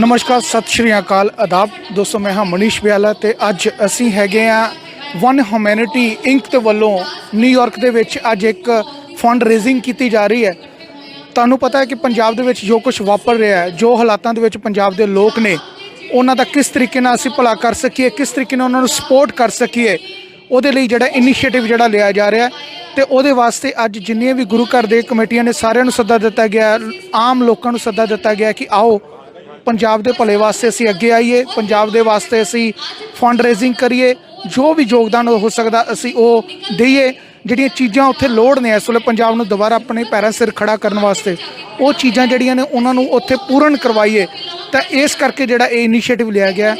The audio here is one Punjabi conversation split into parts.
ਨਮਸਕਾਰ, ਸਤਿ ਸ਼੍ਰੀ ਅਕਾਲ ਆਦਾਬ ਦੋਸਤੋ, ਮੈਂ ਹਾਂ ਮਨੀਸ਼ ਬਿਆਲਾ ਤੇ ਅੱਜ ਅਸੀਂ ਹੈਗੇ ਆ ਵਨ ਹਿਊਮੈਨਿਟੀ ਇੰਕ ਦੇ ਵੱਲੋਂ ਨਿਊਯਾਰਕ ਦੇ ਵਿੱਚ ਅੱਜ ਇੱਕ ਫੰਡ ਰੇਜ਼ਿੰਗ ਕੀਤੀ ਜਾ ਰਹੀ ਹੈ। ਤੁਹਾਨੂੰ ਪਤਾ ਹੈ ਕਿ ਪੰਜਾਬ ਦੇ ਵਿੱਚ ਜੋ ਕੁਝ ਵਾਪਰ ਰਿਹਾ ਹੈ, ਜੋ ਹਾਲਾਤਾਂ ਦੇ ਵਿੱਚ ਪੰਜਾਬ ਦੇ ਲੋਕ ਨੇ, ਉਹਨਾਂ ਦਾ ਕਿਸ ਤਰੀਕੇ ਨਾਲ ਅਸੀਂ ਭਲਾ ਕਰ ਸਕੀਏ, ਕਿਸ ਤਰੀਕੇ ਨਾਲ ਉਹਨਾਂ ਨੂੰ ਸਪੋਰਟ ਕਰ ਸਕੀਏ, ਉਹਦੇ ਲਈ ਜਿਹੜਾ ਇਨੀਸ਼ੀਏਟਿਵ ਜਿਹੜਾ ਲਿਆ ਜਾ ਰਿਹਾ ਹੈ। ਤੇ ਉਹਦੇ ਵਾਸਤੇ ਅੱਜ ਜਿੰਨੀਆਂ ਵੀ ਗੁਰੂ ਘਰ ਦੇ ਕਮੇਟੀਆਂ ਨੇ, ਸਾਰਿਆਂ ਨੂੰ ਸੱਦਾ ਦਿੱਤਾ ਗਿਆ ਆਮ ਲੋਕਾਂ ਨੂੰ ਸੱਦਾ ਦਿੱਤਾ ਗਿਆ ਕਿ ਆਓ ਪੰਜਾਬ ਦੇ ਭਲੇ ਵਾਸਤੇ ਅਸੀਂ ਅੱਗੇ ਆਈਏ, ਪੰਜਾਬ ਦੇ ਵਾਸਤੇ ਅਸੀਂ ਫੰਡ ਰੇਜ਼ਿੰਗ ਕਰੀਏ, ਜੋ ਵੀ ਯੋਗਦਾਨ ਹੋ ਸਕਦਾ ਅਸੀਂ ਉਹ ਦਈਏ। ਜਿਹੜੀਆਂ ਚੀਜ਼ਾਂ ਉੱਥੇ ਲੋੜ ਨੇ, ਇਸ ਵੇਲੇ ਪੰਜਾਬ ਨੂੰ ਦੁਬਾਰਾ ਆਪਣੇ ਪੈਰਾਂ ਸਿਰ ਖੜਾ ਕਰਨ ਵਾਸਤੇ, ਉਹ ਚੀਜ਼ਾਂ ਜਿਹੜੀਆਂ ਨੇ ਉਹਨਾਂ ਨੂੰ ਉੱਥੇ ਪੂਰਨ ਕਰਵਾਈਏ। ਤਾਂ ਇਸ ਕਰਕੇ ਜਿਹੜਾ ਇਹ ਇਨੀਸ਼ੀਏਟਿਵ ਲਿਆ ਗਿਆ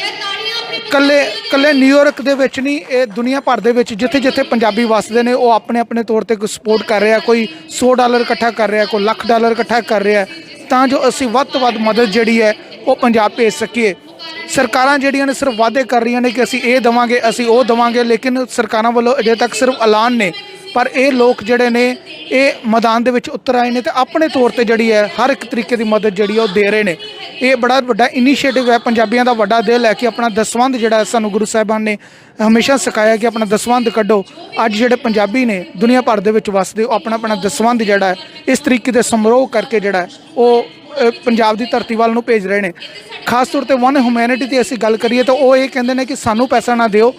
ਕੱਲੇ ਕੱਲੇ ਨਿਊਯਾਰਕ ਦੇ ਵਿੱਚ ਨਹੀਂ, ਇਹ ਦੁਨੀਆ ਭਰ ਦੇ ਵਿੱਚ ਜਿੱਥੇ ਜਿੱਥੇ ਪੰਜਾਬੀ ਵਸਦੇ ਨੇ, ਉਹ ਆਪਣੇ ਆਪਣੇ ਤੌਰ ਤੇ ਕੋਈ ਸਪੋਰਟ ਕਰ ਰਿਹਾ, ਕੋਈ 100 ਡਾਲਰ ਇਕੱਠਾ ਕਰ ਰਿਹਾ, ਕੋਈ ਲੱਖ ਡਾਲਰ ਇਕੱਠਾ ਕਰ ਰਿਹਾ। ਤਾਂ ਜੋ ਅਸੀਂ ਵੱਧ ਤੋਂ ਵੱਧ ਮਦਦ ਜਿਹੜੀ ਹੈ ਉਹ ਪੰਜਾਬ ਭੇਜ ਸਕੀਏ। ਸਰਕਾਰਾਂ ਜਿਹੜੀਆਂ ਨੇ ਸਿਰਫ ਵਾਅਦੇ ਕਰ ਰਹੀਆਂ ਨੇ ਕਿ ਅਸੀਂ ਇਹ ਦਵਾਂਗੇ, ਅਸੀਂ ਉਹ ਦਵਾਂਗੇ, ਲੇਕਿਨ ਸਰਕਾਰਾਂ ਵੱਲੋਂ ਅਜੇ ਤੱਕ ਸਿਰਫ ਐਲਾਨ ਨੇ। ਪਰ ਇਹ ਲੋਕ ਜਿਹੜੇ ਨੇ, ਇਹ ਮੈਦਾਨ ਦੇ ਵਿੱਚ ਉਤਰ ਆਏ ਨੇ ਤੇ ਆਪਣੇ ਤੌਰ ਤੇ ਜਿਹੜੀ ਹੈ, ਹਰ ਇੱਕ ਤਰੀਕੇ ਦੀ ਮਦਦ ਜਿਹੜੀ ਹੈ ਉਹ ਦੇ ਰਹੇ ਨੇ। ਇਹ ਬੜਾ ਵੱਡਾ ਇਨੀਸ਼ੀਏਟਿਵ ਹੈ। ਪੰਜਾਬੀਆਂ ਦਾ ਵੱਡਾ ਦਿਲ ਹੈ ਕਿ ਆਪਣਾ ਦਸਵੰਧ ਜਿਹੜਾ ਸਾਨੂੰ ਗੁਰੂ ਸਾਹਿਬਾਨ ਨੇ ਹਮੇਸ਼ਾ ਸਿਖਾਇਆ ਕਿ ਆਪਣਾ ਦਸਵੰਧ ਕੱਢੋ। ਅੱਜ ਜਿਹੜੇ ਪੰਜਾਬੀ ਨੇ ਦੁਨੀਆ ਭਰ ਦੇ ਵਿੱਚ ਵਸਦੇ, ਉਹ ਆਪਣਾ ਆਪਣਾ ਦਸਵੰਧ ਜਿਹੜਾ ਇਸ ਤਰੀਕੇ ਦੇ ਸਮਰੋਹ ਕਰਕੇ ਜਿਹੜਾ ਉਹ ਪੰਜਾਬ ਦੀ ਧਰਤੀ ਵੱਲ ਨੂੰ ਭੇਜ ਰਹੇ ਨੇ। ਖਾਸ ਤੌਰ ਤੇ ਵਨ ਹਿਊਮੈਨਿਟੀ ਦੀ ਅਸੀਂ ਗੱਲ ਕਰੀਏ ਤਾਂ ਉਹ ਇਹ ਕਹਿੰਦੇ ਨੇ ਕਿ ਸਾਨੂੰ ਪੈਸਾ ਨਾ ਦਿਓ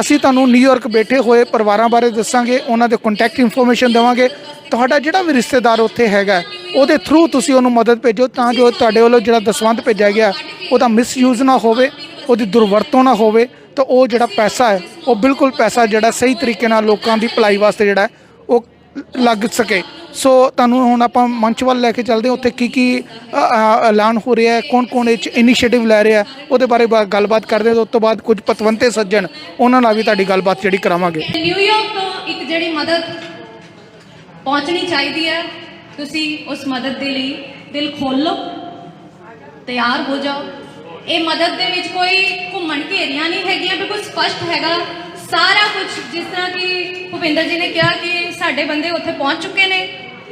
ਅਸੀਂ ਤੁਹਾਨੂੰ ਨਿਊਯਾਰਕ ਬੈਠੇ ਹੋਏ ਪਰਿਵਾਰਾਂ ਬਾਰੇ ਦੱਸਾਂਗੇ, ਉਹਨਾਂ ਦੇ ਕੰਟੈਕਟ ਇਨਫੋਰਮੇਸ਼ਨ ਦੇਵਾਂਗੇ। ਤੁਹਾਡਾ ਜਿਹੜਾ ਵੀ ਰਿਸ਼ਤੇਦਾਰ ਉੱਥੇ ਹੈਗਾ, ਉਹਦੇ ਥਰੂ ਤੁਸੀਂ ਉਹਨੂੰ ਮਦਦ ਭੇਜੋ ਤਾਂ ਜੋ ਤੁਹਾਡੇ ਵੱਲੋਂ ਜਿਹੜਾ ਦਸਵੰਧ ਭੇਜਿਆ ਗਿਆ, ਉਹਦਾ ਮਿਸਯੂਜ਼ ਨਾ ਹੋਵੇ, ਉਹਦੀ ਦੁਰਵਰਤੋਂ ਨਾ ਹੋਵੇ, ਤਾਂ ਉਹ ਜਿਹੜਾ ਪੈਸਾ ਹੈ, ਉਹ ਬਿਲਕੁਲ ਪੈਸਾ ਜਿਹੜਾ ਸਹੀ ਤਰੀਕੇ ਨਾਲ ਲੋਕਾਂ ਦੀ ਭਲਾਈ ਵਾਸਤੇ ਜਿਹੜਾ ਲੱਗ ਸਕੇ। ਸੋ ਤੁਹਾਨੂੰ ਹੁਣ ਆਪਾਂ ਮੰਚ ਵੱਲ ਲੈ ਕੇ ਚੱਲਦੇ ਹਾਂ। ਉੱਥੇ ਕੀ ਕੀ ਐਲਾਨ ਹੋ ਰਿਹਾ ਹੈ? ਕੌਣ ਕੌਣ ਇਹ 'ਚ ਇਨੀਸ਼ੀਏਟਿਵ ਲੈ ਰਿਹਾ ਉਹਦੇ ਬਾਰੇ ਗੱਲਬਾਤ ਕਰਦੇ ਹਾਂ ਉਸ ਤੋਂ ਬਾਅਦ ਕੁਝ ਪਤਵੰਤੇ ਸੱਜਣ ਉਹਨਾਂ ਨਾਲ ਵੀ ਤੁਹਾਡੀ ਗੱਲਬਾਤ ਜਿਹੜੀ ਕਰਾਵਾਂਗੇ। ਨਿਊਯਾਰਕ ਤੋਂ ਇੱਕ ਜਿਹੜੀ ਮਦਦ ਪਹੁੰਚਣੀ ਚਾਹੀਦੀ ਹੈ, ਤੁਸੀਂ ਉਸ ਮਦਦ ਦੇ ਲਈ ਦਿਲ ਖੋਲੋ ਤਿਆਰ ਹੋ ਜਾਓ। ਇਹ ਮਦਦ ਦੇ ਵਿੱਚ ਕੋਈ ਘੁੰਮਣ ਘੇਰੀਆਂ ਨਹੀਂ ਹੈਗੀਆਂ, ਬਿਲਕੁਲ ਸਪਸ਼ਟ ਹੈਗਾ। ਸਾਰਾ ਕੁਝ ਜਿਸ ਤਰ੍ਹਾਂ ਕਿ ਭੁਪਿੰਦਰ ਜੀ ਨੇ ਕਿਹਾ ਕਿ ਸਾਡੇ ਬੰਦੇ ਉੱਥੇ ਪਹੁੰਚ ਚੁੱਕੇ ਨੇ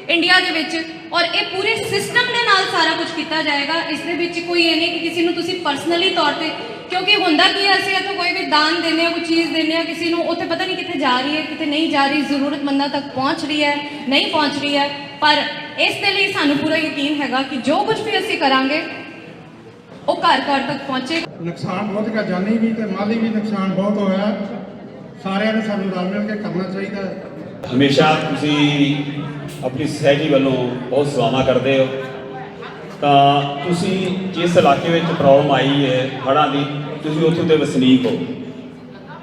ਇੰਡੀਆ ਦੇ ਵਿੱਚ ਔਰ ਇਹ ਪੂਰੇ ਸਿਸਟਮ ਦੇ ਨਾਲ ਸਾਰਾ ਕੁਝ ਕੀਤਾ ਜਾਏਗਾ। ਇਸ ਦੇ ਵਿੱਚ ਕੋਈ ਇਹ ਨਹੀਂ ਕਿ ਕਿਸੇ ਨੂੰ ਤੁਸੀਂ ਪਰਸਨਲੀ ਤੌਰ ਤੇ, ਕਿਉਂਕਿ ਹੁੰਦਾ ਕੀ ਹੈ, ਅਸੀਂ ਇੱਥੋਂ ਕੋਈ ਵੀ ਦਾਨ ਦਿੰਦੇ ਆ ਕੋਈ ਚੀਜ਼ ਦਿੰਦੇ ਆ ਕਿਸੇ ਨੂੰ ਉੱਥੇ ਪਤਾ ਨਹੀਂ ਕਿੱਥੇ ਜਾ ਰਹੀ ਹੈ ਕਿਤੇ ਨਹੀਂ ਜਾ ਰਹੀ, ਜ਼ਰੂਰਤਮੰਦਾਂ ਤੱਕ ਪਹੁੰਚ ਰਹੀ ਹੈ, ਨਹੀਂ ਪਹੁੰਚ ਰਹੀ ਹੈ। ਪਰ ਇਸ ਦੇ ਲਈ ਸਾਨੂੰ ਪੂਰਾ ਯਕੀਨ ਹੈਗਾ ਕਿ ਜੋ ਕੁਝ ਵੀ ਅਸੀਂ ਕਰਾਂਗੇ, ਉਹ ਘਰ ਘਰ ਤੱਕ ਪਹੁੰਚੇਗਾ। ਨੁਕਸਾਨ ਬਹੁਤ ਹੈਗਾ, ਜਾਨੀ ਵੀ ਤੇ ਮਾਲੀ ਵੀ ਨੁਕਸਾਨ ਬਹੁਤ ਹੋਇਆ। ਸਾਰਿਆਂ ਨੂੰ ਸਾਨੂੰ ਰਲ ਮਿਲ ਕੇ ਕਰਨਾ ਚਾਹੀਦਾ ਹੈ। ਹਮੇਸ਼ਾ ਤੁਸੀਂ ਆਪਣੀ ਸਹਿਜੀ ਵੱਲੋਂ ਬਹੁਤ ਸੇਵਾਵਾਂ ਕਰਦੇ ਹੋ। ਤਾਂ ਤੁਸੀਂ ਜਿਸ ਇਲਾਕੇ ਵਿੱਚ ਪ੍ਰੋਬਲਮ ਆਈ ਹੈ, ਹੜ੍ਹਾਂ ਦੀ, ਤੁਸੀਂ ਉੱਥੋਂ ਦੇ ਵਸਨੀਕ ਹੋ।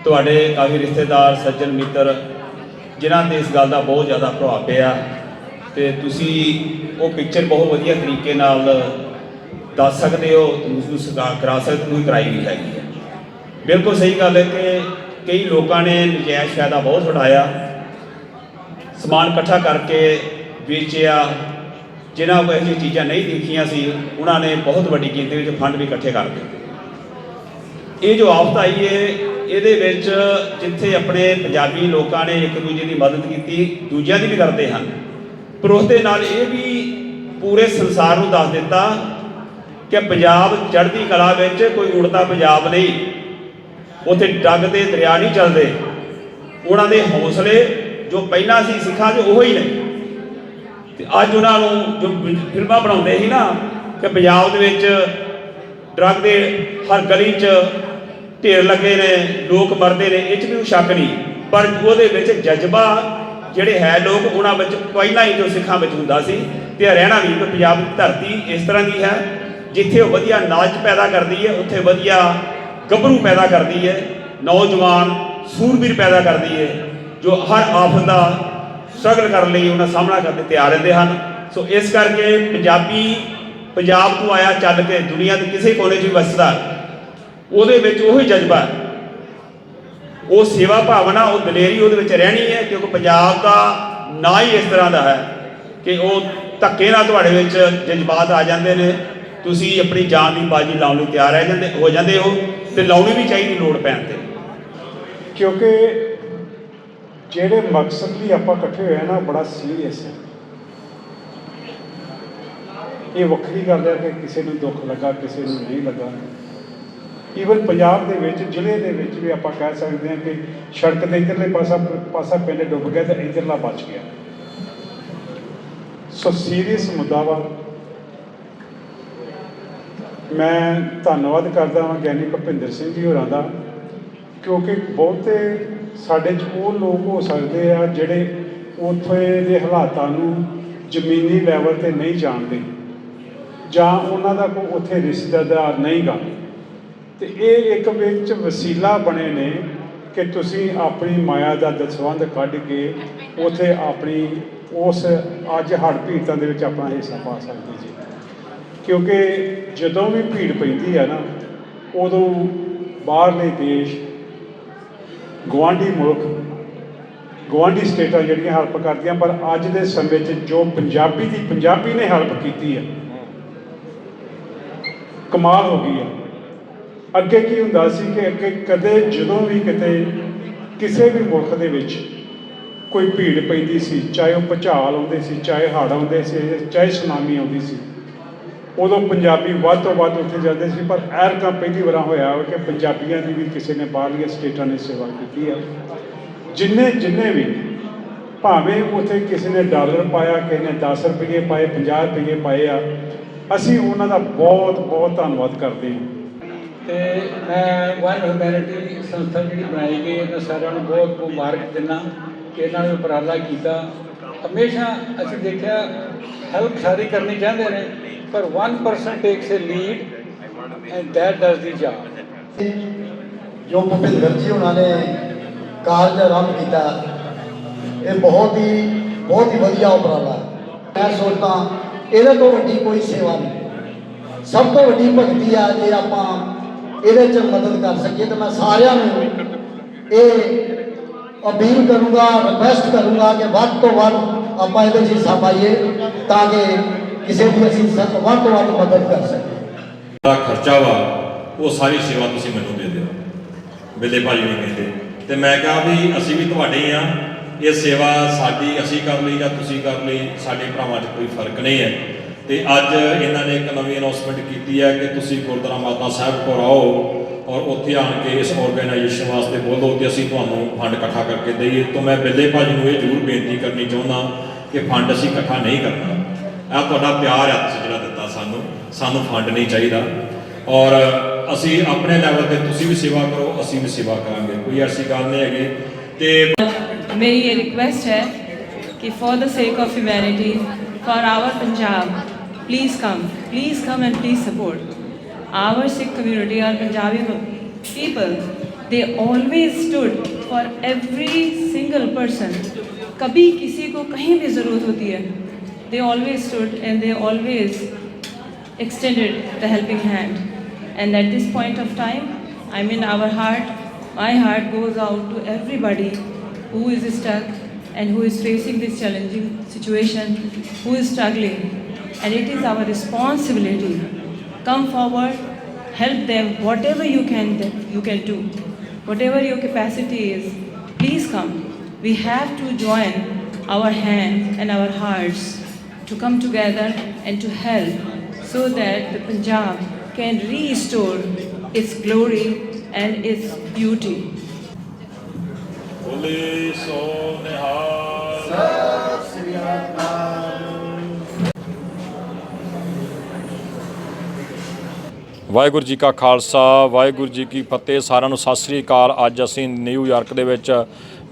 ਤੁਹਾਡੇ ਕਾਫੀ ਰਿਸ਼ਤੇਦਾਰ, ਸੱਜਣ, ਮਿੱਤਰ, ਜਿਨ੍ਹਾਂ ਤੇ ਇਸ ਗੱਲ ਦਾ ਬਹੁਤ ਜ਼ਿਆਦਾ ਪ੍ਰਭਾਵ ਪਿਆ। ਤੇ ਤੁਸੀਂ ਉਹ ਪਿਕਚਰ ਬਹੁਤ ਵਧੀਆ ਤਰੀਕੇ ਨਾਲ ਦੱਸ ਸਕਦੇ ਹੋ ਉਸ ਨੂੰ ਕਰਾ ਸਕਦੇ ਤੁਸੀਂ ਕਰਾਈ ਵੀ ਹੈਗੀ ਹੈ। ਬਿਲਕੁਲ ਸਹੀ ਗੱਲ ਹੈ ਕਿ ਕਈ ਲੋਕਾਂ ਨੇ ਨਜਾਇਜ਼ ਫਾਇਦਾ ਬਹੁਤ ਉਠਾਇਆ। ਸਮਾਨ ਇਕੱਠਾ ਕਰਕੇ ਵੇਚਿਆ, ਜਿਨ੍ਹਾਂ ਕੋਲ ਇਹ ਚੀਜ਼ਾਂ ਨਹੀਂ ਦੇਖੀਆਂ ਸੀ, ਉਹਨਾਂ ਨੇ ਬਹੁਤ ਵੱਡੀ ਗਿਣਤੀ ਵਿੱਚ ਫੰਡ ਵੀ ਇਕੱਠੇ ਕਰ ਦਿੱਤੇ। ਇਹ ਜੋ ਆਫਤ ਆਈ ਹੈ ਇਹਦੇ ਵਿੱਚ ਜਿੱਥੇ ਆਪਣੇ ਪੰਜਾਬੀ ਲੋਕਾਂ ਨੇ ਇੱਕ ਦੂਜੇ ਦੀ ਮਦਦ ਕੀਤੀ, ਦੂਜਿਆਂ ਦੀ ਵੀ ਕਰਦੇ ਹਨ। ਪਰ ਉਸ ਦੇ ਨਾਲ ਇਹ ਵੀ ਪੂਰੇ ਸੰਸਾਰ ਨੂੰ ਦੱਸ ਦਿੱਤਾ ਕਿ ਪੰਜਾਬ ਚੜ੍ਹਦੀ ਕਲਾ ਵਿੱਚ ਕੋਈ ਉੜਦਾ ਪੰਜਾਬ ਨਹੀਂ। ਉੱਥੇ ਡੱਗ ਦੇ ਦਰਿਆ ਨਹੀਂ ਚੱਲਦੇ। ਉਹਨਾਂ ਦੇ ਹੌਸਲੇ ਜੋ ਪਹਿਲਾਂ ਸੀ ਸਿੱਖਾਂ 'ਚ ਉਹ ਹੀ ਨੇ। ਤੇ ਅੱਜ ਉਹਨਾਂ ਨੂੰ ਜੋ ਫਿਲਮਾਂ ਬਣਾਉਂਦੇ ਸੀ ਨਾ, ਕਿ ਪੰਜਾਬ ਦੇ ਵਿੱਚ ਡਰੱਗ ਦੇ ਹਰ ਗਲੀ 'ਚ ਢੇਰ ਲੱਗੇ ਨੇ, ਲੋਕ ਮਰਦੇ ਨੇ, ਇਹ 'ਚ ਵੀ ਕੋਈ ਸ਼ੱਕ ਨਹੀਂ। ਪਰ ਉਹਦੇ ਵਿੱਚ ਜਜ਼ਬਾ ਜਿਹੜੇ ਹੈ ਲੋਕ, ਉਹਨਾਂ ਵਿੱਚ ਪਹਿਲਾਂ ਹੀ ਜੋ ਸਿੱਖਾਂ ਵਿੱਚ ਹੁੰਦਾ ਸੀ, ਤੇ ਇਹ ਰਹਿਣਾ ਵੀ ਪੰਜਾਬ ਦੀ ਧਰਤੀ ਇਸ ਤਰ੍ਹਾਂ ਦੀ ਹੈ, ਜਿੱਥੇ ਉਹ ਵਧੀਆ ਨਾਚ ਪੈਦਾ ਕਰਦੀ ਹੈ, ਉੱਥੇ ਵਧੀਆ ਗੱਭਰੂ ਪੈਦਾ ਕਰਦੀ ਹੈ ਨੌਜਵਾਨ ਸੂਰਬੀਰ ਪੈਦਾ ਕਰਦੀ ਹੈ ਜੋ ਹਰ ਆਫਤ ਦਾ ਸਟਰਗਲ ਕਰਨ ਲਈ ਉਹਨਾਂ ਸਾਹਮਣਾ ਕਰਨ ਲਈ ਤਿਆਰ ਰਹਿੰਦੇ ਹਨ। ਸੋ ਇਸ ਕਰਕੇ ਪੰਜਾਬੀ ਪੰਜਾਬ ਤੋਂ ਆਇਆ ਚੱਲ ਕੇ ਦੁਨੀਆ ਦੇ ਕਿਸੇ ਕੋਨੇ 'ਚ ਵੀ ਵਸਦਾ, ਉਹਦੇ ਵਿੱਚ ਉਹੀ ਜਜ਼ਬਾ ਉਹ ਸੇਵਾ ਭਾਵਨਾ, ਉਹ ਦਲੇਰੀ ਉਹਦੇ ਵਿੱਚ ਰਹਿਣੀ ਹੈ, ਕਿਉਂਕਿ ਪੰਜਾਬ ਦਾ ਨਾ ਹੀ ਇਸ ਤਰ੍ਹਾਂ ਦਾ ਹੈ ਕਿ ਉਹ ਧੱਕੇ ਨਾਲ ਤੁਹਾਡੇ ਵਿੱਚ ਜਜ਼ਬਾਤ ਆ ਜਾਂਦੇ ਨੇ, ਤੁਸੀਂ ਆਪਣੀ ਜਾਨ ਦੀ ਬਾਜੀ ਲਾਉਣ ਲਈ ਤਿਆਰ ਰਹਿ ਜਾਂਦੇ, ਹੋ ਜਾਂਦੇ ਹੋ। ਤੇ ਲਾਉਣੀ ਵੀ ਚਾਹੀਦੀ ਲੋੜ ਪੈਣ ਤੇ। ਕਿਉਂਕਿ ਜਿਹੜੇ ਮਕਸਦ ਲਈ ਆਪਾਂ ਇਕੱਠੇ ਹੋਏ ਆ ਨਾ, ਬੜਾ ਸੀਰੀਅਸ ਹੈ। ਇਹ ਵੱਖਰੀ ਗੱਲ ਹੈ ਕਿ ਕਿਸੇ ਨੂੰ ਦੁੱਖ ਲੱਗਾ, ਕਿਸੇ ਨੂੰ ਨਹੀਂ ਲੱਗਾ। ਈਵਨ ਪੰਜਾਬ ਦੇ ਵਿੱਚ, ਜ਼ਿਲ੍ਹੇ ਦੇ ਵਿੱਚ ਵੀ ਆਪਾਂ ਕਹਿ ਸਕਦੇ ਹਾਂ ਕਿ ਸੜਕ ਦੇ ਇਧਰਲੇ ਪਾਸਾ ਪਾਸਾ ਪਿੰਡ ਡੁੱਬ ਗਿਆ ਤੇ ਇਧਰਲਾ ਬਚ ਗਿਆ। ਸੋ ਸੀਰੀਅਸ ਮੁੱਦਾ ਵਾ। ਮੈਂ ਧੰਨਵਾਦ ਕਰਦਾ ਹਾਂ ਗਿਆਨੀ ਭੁਪਿੰਦਰ ਸਿੰਘ ਜੀ ਹੋਰਾਂ ਦਾ, ਕਿਉਂਕਿ ਬਹੁਤੇ ਸਾਡੇ 'ਚ ਉਹ ਲੋਕ ਹੋ ਸਕਦੇ ਆ ਜਿਹੜੇ ਉੱਥੇ ਦੇ ਹਾਲਾਤਾਂ ਨੂੰ ਜ਼ਮੀਨੀ ਲੈਵਲ ਤੇ ਨਹੀਂ ਜਾਣਦੇ, ਜਾਂ ਉਹਨਾਂ ਦਾ ਕੋਈ ਉੱਥੇ ਰਿਸ਼ਤੇਦਾਰ ਨਹੀਂ ਗਾ ਤੇ ਇਹ ਇੱਕ ਵਿੱਚ ਵਸੀਲਾ ਬਣੇ ਨੇ ਕਿ ਤੁਸੀਂ ਆਪਣੀ ਮਾਇਆ ਦਾ ਦਸਵੰਧ ਕੱਢ ਕੇ ਉਥੇ ਆਪਣੀ ਉਸ ਅੱਜ ਹੜ੍ਹ ਪੀੜਤਾਂ ਦੇ ਵਿੱਚ ਆਪਣਾ ਹਿੱਸਾ ਪਾ ਸਕਦੇ ਜੀ। ਕਿਉਂਕਿ ਜਦੋਂ ਵੀ ਭੀੜ ਪੈਂਦੀ ਹੈ ਨਾ, ਉਦੋਂ ਬਾਹਰਲੇ ਦੇਸ਼, ਗੁਆਂਢੀ ਮੁਲਕ, ਗੁਆਂਢੀ ਸਟੇਟਾਂ ਜਿਹੜੀਆਂ ਹੈਲਪ ਕਰਦੀਆਂ, ਪਰ ਅੱਜ ਦੇ ਸਮੇਂ 'ਚ ਜੋ ਪੰਜਾਬੀ ਦੀ, ਪੰਜਾਬੀ ਨੇ ਹੈਲਪ ਕੀਤੀ ਹੈ ਕਮਾਲ ਹੋ ਗਈ ਹੈ ਅੱਗੇ ਕੀ ਹੁੰਦਾ ਸੀ ਕਿ ਅੱਗੇ ਕਦੇ ਜਦੋਂ ਵੀ ਕਿਤੇ, ਕਿਸੇ ਵੀ ਮੁਲਕ ਦੇ ਵਿੱਚ ਕੋਈ ਭੀੜ ਪੈਂਦੀ ਸੀ, ਚਾਹੇ ਉਹ ਭੁਚਾਲ ਆਉਂਦੇ ਸੀ, ਚਾਹੇ ਹੜ੍ਹ ਆਉਂਦੇ ਸੀ, ਚਾਹੇ ਸੁਨਾਮੀ ਆਉਂਦੀ ਸੀ ਉਦੋਂ ਪੰਜਾਬੀ ਵੱਧ ਤੋਂ ਵੱਧ ਉੱਥੇ ਜਾਂਦੇ ਸੀ, ਪਰ ਐਰਕਾ ਪਹਿਲੀ ਵਾਰ ਹੋਇਆ ਕਿ ਪੰਜਾਬੀਆਂ ਦੀ ਵੀ ਕਿਸੇ ਨੇ ਬਾਹਰਲੀਆਂ ਸਟੇਟਾਂ ਨੇ ਸੇਵਾ ਕੀਤੀ ਆ। ਜਿੰਨੇ ਜਿੰਨੇ ਵੀ, ਭਾਵੇਂ ਉੱਥੇ ਕਿਸੇ ਨੇ ਡਾਲਰ ਪਾਇਆ, ਕਿਸੇ ਨੇ 10 ਰੁਪਏ ਪਾਏ 50 ਰੁਪਏ ਪਾਏ ਆ, ਅਸੀਂ ਉਹਨਾਂ ਦਾ ਬਹੁਤ ਬਹੁਤ ਧੰਨਵਾਦ ਕਰਦੇ ਹਾਂ। ਤੇ ਮੈਂ ਵਨ ਹਿਊਮੈਨਿਟੀ ਸੰਸਥਾ ਜਿਹੜੀ ਬਣਾਈ ਗਈ ਇਹਨਾਂ ਸਾਰਿਆਂ ਨੂੰ ਬਹੁਤ ਮੁਬਾਰਕ ਦਿੰਦਾ ਕਿ ਇਹਨਾਂ ਨੇ ਉਪਰਾਲਾ ਕੀਤਾ। ਹਮੇਸ਼ਾ ਅਸੀਂ ਦੇਖਿਆ ਹੈਲਪ ਸਾਰੀ ਕਰਨੀ ਚਾਹੁੰਦੇ ਨੇ, ਪਰ 1% takes a lead and that does the job ਜੋ ਭੁਪਿੰਦਰ ਜੀ ਉਹਨਾਂ ਨੇ ਕਾਰਜ ਆਰੰਭ ਕੀਤਾ, ਇਹ ਬਹੁਤ ਹੀ ਬਹੁਤ ਹੀ ਵਧੀਆ ਉਪਰਾਲਾ ਮੈਂ ਸੋਚਦਾ ਇਹਦੇ ਤੋਂ ਵੱਡੀ ਕੋਈ ਸੇਵਾ ਨਹੀਂ। ਸਭ ਤੋਂ ਵੱਡੀ ਭਗਤੀ ਆ ਜੇ ਆਪਾਂ ਇਹਦੇ 'ਚ ਮਦਦ ਕਰ ਸਕੀਏ, ਤਾਂ ਮੈਂ ਸਾਰਿਆਂ ਨੂੰ ਇਹ ਅਪੀਲ ਕਰੂੰਗਾ ਰਿਕਵੈਸਟ ਕਰੂੰਗਾ ਕਿ ਵੱਧ ਤੋਂ ਵੱਧ ਆਪਾਂ ਇਹਦੇ 'ਚ ਹਿੱਸਾ ਪਾਈਏ ਤਾਂ ਕਿ ਕਿਸੇ ਦੀ ਅਸੀਂ ਵੱਧ ਤੋਂ ਵੱਧ ਮਦਦ ਕਰ ਸਕੀਏ। ਦਾ ਖਰਚਾ ਵਾ, ਉਹ ਸਾਰੀ ਸੇਵਾ ਤੁਸੀਂ ਮੈਨੂੰ ਦੇ ਦਿਓ। ਬਿੱਲੇ ਭਾਜੀ ਨੇ ਕਹਿੰਦੇ ਤੇ ਮੈਂ ਕਿਹਾ ਵੀ ਅਸੀਂ ਵੀ ਤੁਹਾਡੇ ਹੀ ਆ ਇਹ ਸੇਵਾ ਸਾਡੀ, ਅਸੀਂ ਕਰ ਲਈ ਜਾਂ ਤੁਸੀਂ ਕਰ ਲਈ, ਸਾਡੇ ਭਰਾਵਾਂ 'ਚ ਕੋਈ ਫ਼ਰਕ ਨਹੀਂ ਹੈ। ਤੇ ਅੱਜ ਇਹਨਾਂ ਨੇ ਇੱਕ ਨਵੀਂ ਅਨਾਉਂਸਮੈਂਟ ਕੀਤੀ ਹੈ ਕਿ ਤੁਸੀਂ ਗੁਰਦੁਆਰਾ ਮਾਤਾ ਸਾਹਿਬ ਕੋਲ ਆਓ। ਉੱਥੇ ਆਣ ਕੇ ਇਸ ਆਰਗੇਨਾਈਜੇਸ਼ਨ ਵਾਸਤੇ ਬੋਲੋ ਤੇ ਅਸੀਂ ਤੁਹਾਨੂੰ ਫੰਡ ਇਕੱਠਾ ਕਰਕੇ ਦਈਏ ਤੋਂ ਮੈਂ ਬਿੱਲੇ ਭਾਜੀ ਨੂੰ ਇਹ ਜ਼ਰੂਰ ਬੇਨਤੀ ਕਰਨੀ ਚਾਹੁੰਦਾ ਕਿ ਫੰਡ ਅਸੀਂ ਇਕੱਠਾ ਨਹੀਂ ਕਰਨਾ ਇਹ ਤੁਹਾਡਾ ਪਿਆਰ ਹੈ ਤੁਸੀਂ ਜਿਹੜਾ ਦਿੱਤਾ ਸਾਨੂੰ ਸਾਨੂੰ ਫੰਡ ਨਹੀਂ ਚਾਹੀਦਾ ਔਰ ਅਸੀਂ ਆਪਣੇ ਲੈਵਲ ਤੇ ਤੁਸੀਂ ਵੀ ਸੇਵਾ ਕਰੋ ਅਸੀਂ ਵੀ ਸੇਵਾ ਕਰਾਂਗੇ ਕੋਈ ਐਸੀ ਗੱਲ ਨਹੀਂ ਹੈਗੀ ਤੇ मेरी ये रिक्वेस्ट है कि for the sake of humanity for our Punjab please come please come and please support our Sikh community और Punjabi people they always stood for every single person कभी किसी को कहीं भी ज़रूरत होती है they always stood and they always extended the helping hand. And at this point of time, I mean, our heart, my heart goes out to everybody who is stuck and who is facing this challenging situation, who is struggling. And it is our responsibility. Come forward, help them whatever you can you can do. Whatever your capacity is please come. We have to join our hands and our hearts to come together and to help so that the punjab can restore its glory and its beauty. Holy Soul, Waheguru ji ਕਾ ਖਾਲਸਾ, ਵਾਹਿਗੁਰੂ ਜੀ ਕੀ ਫਤਿਹ। ਸਾਰਿਆਂ ਨੂੰ ਸਤਿ ਸ੍ਰੀ ਅਕਾਲ। ਅੱਜ ਅਸੀਂ ਨਿਊਯਾਰਕ ਦੇ ਵਿੱਚ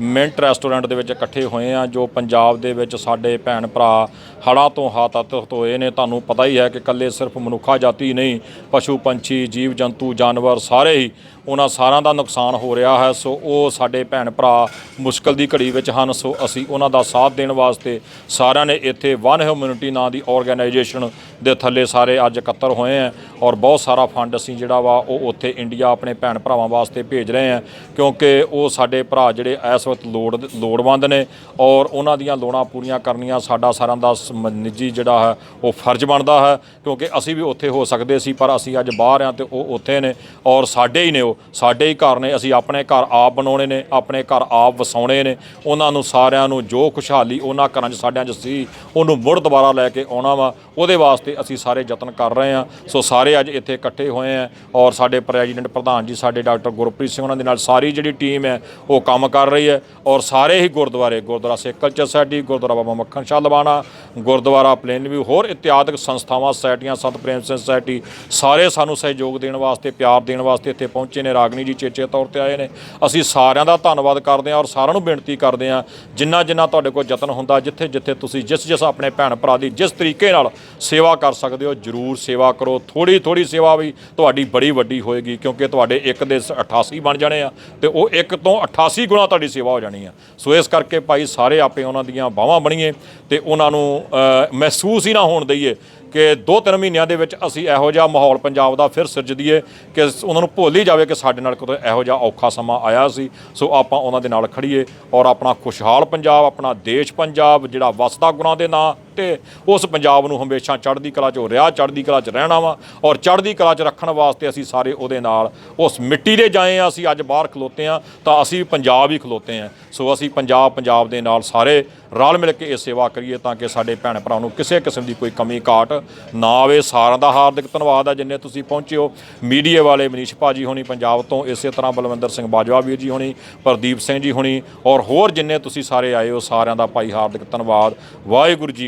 ਮਿੰਟ ਰੈਸਟੋਰੈਂਟ ਦੇ ਵਿੱਚ ਇਕੱਠੇ ਹੋਏ ਆ, ਜੋ ਪੰਜਾਬ ਦੇ ਵਿੱਚ ਸਾਡੇ ਭੈਣ ਭਰਾ ਹੜ੍ਹਾਂ ਤੋਂ ਹਾਤਾਤਤ ਹੋਏ ਨੇ। ਤੁਹਾਨੂੰ ਪਤਾ ਹੀ ਹੈ ਕਿ ਇਕੱਲੇ ਸਿਰਫ ਮਨੁੱਖਾ ਜਾਤੀ ਨਹੀਂ, ਪਸ਼ੂ ਪੰਛੀ, ਜੀਵ ਜੰਤੂ, ਜਾਨਵਰ ਸਾਰੇ ਹੀ ਉਹਨਾਂ ਸਾਰਿਆਂ ਦਾ ਨੁਕਸਾਨ ਹੋ ਰਿਹਾ ਹੈ। ਸੋ ਉਹ ਸਾਡੇ ਭੈਣ ਭਰਾ ਮੁਸ਼ਕਲ ਦੀ ਘੜੀ ਵਿੱਚ ਹਨ। ਸੋ ਅਸੀਂ ਉਹਨਾਂ ਦਾ ਸਾਥ ਦੇਣ ਵਾਸਤੇ ਸਾਰਿਆਂ ਨੇ ਇੱਥੇ ਵਨ ਹਿਊਮੈਨਿਟੀ ਨਾਂ ਦੀ ਆਰਗੇਨਾਈਜੇਸ਼ਨ ਦੇ ਥੱਲੇ ਸਾਰੇ ਅੱਜ ਇਕੱਤਰ ਹੋਏ ਆ ਔਰ ਬਹੁਤ ਸਾਰਾ ਫੰਡ ਅਸੀਂ ਜਿਹੜਾ ਵਾ ਉਹ ਉੱਥੇ ਇੰਡੀਆ ਆਪਣੇ ਭੈਣ ਭਰਾਵਾਂ ਵਾਸਤੇ ਭੇਜ ਰਹੇ ਆ ਕਿਉਂਕਿ ਉਹ ਸਾਡੇ ਭਰਾ ਜਿਹੜੇ ਇਸ ਵਕਤ ਲੋੜ ਲੋੜਵੰਦ ਨੇ ਔਰ ਉਹਨਾਂ ਦੀਆਂ ਲੋੜਾਂ ਪੂਰੀਆਂ ਕਰਨੀਆਂ ਸਾਡਾ ਸਾਰਿਆਂ ਦਾ ਸਮ- ਨਿੱਜੀ ਜਿਹੜਾ ਹੈ, ਉਹ ਫਰਜ਼ ਬਣਦਾ ਹੈ, ਕਿਉਂਕਿ ਅਸੀਂ ਵੀ ਉੱਥੇ ਹੋ ਸਕਦੇ ਸੀ, ਪਰ ਅਸੀਂ ਅੱਜ ਬਾਹਰ ਆ ਤੇ ਉਹ ਉੱਥੇ ਨੇ ਔਰ ਸਾਡੇ ਹੀ ਨੇ ਉਹ, ਸਾਡੇ ਹੀ ਘਰ ਨੇ, ਅਸੀਂ ਆਪਣੇ ਘਰ ਆਪ ਬਣਾਉਣੇ ਨੇ, ਆਪਣੇ ਘਰ ਆਪ ਵਸਾਉਣੇ ਨੇ, ਉਹਨਾਂ ਨੂੰ ਸਾਰਿਆਂ ਨੂੰ ਜੋ ਖੁਸ਼ਹਾਲੀ ਉਹਨਾਂ ਘਰਾਂ 'ਚ ਸਾਡਿਆਂ 'ਚ ਸੀ, ਉਹਨੂੰ ਮੁੜ ਦੁਬਾਰਾ ਲੈ ਕੇ ਆਉਣਾ ਵਾ, ਉਹਦੇ ਵਾਸਤੇ ਅਸੀਂ ਸਾਰੇ ਯਤਨ ਕਰ ਰਹੇ ਹਾਂ, ਸੋ ਸਾਰੇ ਅੱਜ ਇੱਥੇ ਇਕੱਠੇ ਹੋਏ ਆ ਔਰ ਸਾਡੇ ਪ੍ਰੈਜ਼ੀਡੈਂਟ ਪ੍ਰਧਾਨ ਜੀ, ਸਾਡੇ ਡਾਕਟਰ ਗੁਰਪ੍ਰੀਤ ਸਿੰਘ ਉਹਨਾਂ ਦੇ ਨਾਲ ਸਾਰੀ ਜਿਹੜੀ ਟੀਮ ਹੈ, ਉਹ ਕੰਮ ਕਰ ਰਹੀ ਹੈ ਔਰ ਸਾਰੇ ਹੀ ਗੁਰਦੁਆਰੇ, ਗੁਰਦੁਆਰਾ ਸਿੱਖ ਕਲਚਰ ਸੋਸਾਇਟੀ, ਗੁਰਦੁਆਰਾ ਬਾਬਾ ਮੱਖਣ ਸ਼ਾਹ ਲਵਾਣਾ, ਗੁਰਦੁਆਰਾ ਪਲੇਨ ਵੀ, ਹੋਰ ਇਤਿਆਦਿਕ ਸੰਸਥਾਵਾਂ, ਸੋਸਾਇਟੀਆਂ, ਸੰਤ ਪ੍ਰੇਮ ਸਿੰਘ ਸੋਸਾਇਟੀ, ਸਾਰੇ ਸਾਨੂੰ ਸਹਿਯੋਗ ਦੇਣ ਵਾਸਤੇ, ਪਿਆਰ ਦੇਣ ਵਾਸਤੇ ਇੱਥੇ ਪਹੁੰਚੇ ਨੇ। ਰਾਗਨੀ ਜੀ ਚੇਚੇ ਤੌਰ ਤੇ ਆਏ ਨੇ। ਅਸੀਂ ਸਾਰਿਆਂ ਦਾ ਧੰਨਵਾਦ ਕਰਦੇ ਹਾਂ ਔਰ ਸਾਰਿਆਂ ਨੂੰ ਬੇਨਤੀ ਕਰਦੇ ਹਾਂ, ਜਿੰਨਾ ਜਿੰਨਾ ਤੁਹਾਡੇ ਕੋਲ ਯਤਨ ਹੁੰਦਾ, ਜਿੱਥੇ ਜਿੱਥੇ ਤੁਸੀਂ ਜਿਸ ਜਿਸ ਆਪਣੇ ਭੈਣ ਭਰਾ ਦੀ ਜਿਸ ਤਰੀਕੇ ਨਾਲ ਸੇਵਾ ਕਰ ਸਕਦੇ ਹੋ, ਜਰੂਰ ਸੇਵਾ ਕਰੋ। ਥੋੜੀ ਥੋੜੀ ਸੇਵਾ ਵੀ ਤੁਹਾਡੀ ਬੜੀ ਵੱਡੀ ਹੋਏਗੀ, ਕਿਉਂਕਿ ਤੁਹਾਡੇ ਇੱਕ ਦੇ ਸ- 88 ਬਣ ਜਾਣੇ ਆ ਤੇ ਉਹ ਇੱਕ ਤੋਂ 88 ਗੁਣਾ ਤੁਹਾਡੀ ਸੇਵਾ ਹੋ ਜਾਣੀ ਆ। ਸੋ ਇਸ ਕਰਕੇ ਭਾਈ ਸਾਰੇ ਆਪੇ ਉਹਨਾਂ ਦੀਆਂ ਬਾਹਾਂ ਬਣੀਏ ਤੇ ਉਹਨਾਂ ਨੂੰ ਮਹਿਸੂਸ ਹੀ ਨਾ ਹੋਣ ਦਈਏ ਕਿ ਦੋ ਤਿੰਨ ਮਹੀਨਿਆਂ ਦੇ ਵਿੱਚ ਅਸੀਂ ਇਹੋ ਜਿਹਾ ਮਾਹੌਲ ਪੰਜਾਬ ਦਾ ਫਿਰ ਸਿਰਜ ਦਈਏ ਕਿ ਉਹਨਾਂ ਨੂੰ ਭੁੱਲ ਹੀ ਜਾਵੇ ਕਿ ਸਾਡੇ ਨਾਲ ਕੋਈ ਇਹੋ ਜਿਹਾ ਔਖਾ ਸਮਾਂ ਆਇਆ ਸੀ। ਸੋ ਆਪਾਂ ਉਹਨਾਂ ਦੇ ਨਾਲ ਖੜੀਏ ਔਰ ਆਪਣਾ ਖੁਸ਼ਹਾਲ ਪੰਜਾਬ, ਆਪਣਾ ਦੇਸ਼ ਪੰਜਾਬ, ਜਿਹੜਾ ਵਸਦਾ ਗੁਰਾਂ ਦੇ ਨਾਂ ਤੇ ਉਸ ਪੰਜਾਬ ਨੂੰ ਹਮੇਸ਼ਾ ਚੜ੍ਹਦੀ ਕਲਾ 'ਚ ਹੋ ਰਿਹਾ, ਚੜ੍ਹਦੀ ਕਲਾ 'ਚ ਰਹਿਣਾ ਵਾ ਔਰ ਚੜ੍ਹਦੀ ਕਲਾ 'ਚ ਰੱਖਣ ਵਾਸਤੇ ਅਸੀਂ ਸਾਰੇ ਉਹਦੇ ਨਾਲ ਉਸ ਮਿੱਟੀ ਦੇ ਜਾਏ ਆ ਅਸੀਂ ਅੱਜ ਬਾਹਰ ਖਲੋਤੇ ਆ ਤਾਂ ਅਸੀਂ ਪੰਜਾਬ ਹੀ ਖਲੋਤੇ ਆ ਸੋ ਅਸੀਂ ਪੰਜਾਬ ਪੰਜਾਬ ਦੇ ਨਾਲ ਸਾਰੇ ਰਲ ਮਿਲ ਕੇ ਇਹ ਸੇਵਾ ਕਰੀਏ ਤਾਂ ਕਿ ਸਾਡੇ ਭੈਣ ਭਰਾ ਨੂੰ ਕਿਸੇ ਕਿਸਮ ਦੀ ਕੋਈ ਕਮੀ, ਘਾਟ ਨਾ ਆਵੇ। ਸਾਰਿਆਂ ਦਾ ਹਾਰਦਿਕ ਧੰਨਵਾਦ ਆ ਜਿੰਨੇ ਤੁਸੀਂ ਪਹੁੰਚੇ ਹੋ। ਮੀਡੀਆ ਵਾਲੇ ਮਨੀਸ਼ ਭਾਜੀ ਹੋਣੀ ਪੰਜਾਬ ਤੋਂ, ਇਸੇ ਤਰ੍ਹਾਂ ਬਲਵਿੰਦਰ ਸਿੰਘ ਬਾਜਵਾ ਵੀਰ ਜੀ ਹੋਣੀ, ਪ੍ਰਦੀਪ ਸਿੰਘ ਜੀ ਹੋਣੀ ਔਰ ਹੋਰ ਜਿੰਨੇ ਤੁਸੀਂ ਸਾਰੇ ਆਏ ਹੋ, ਸਾਰਿਆਂ ਦਾ ਭਾਈ ਹਾਰਦਿਕ ਧੰਨਵਾਦ। ਵਾਹਿਗੁਰੂ ਜੀ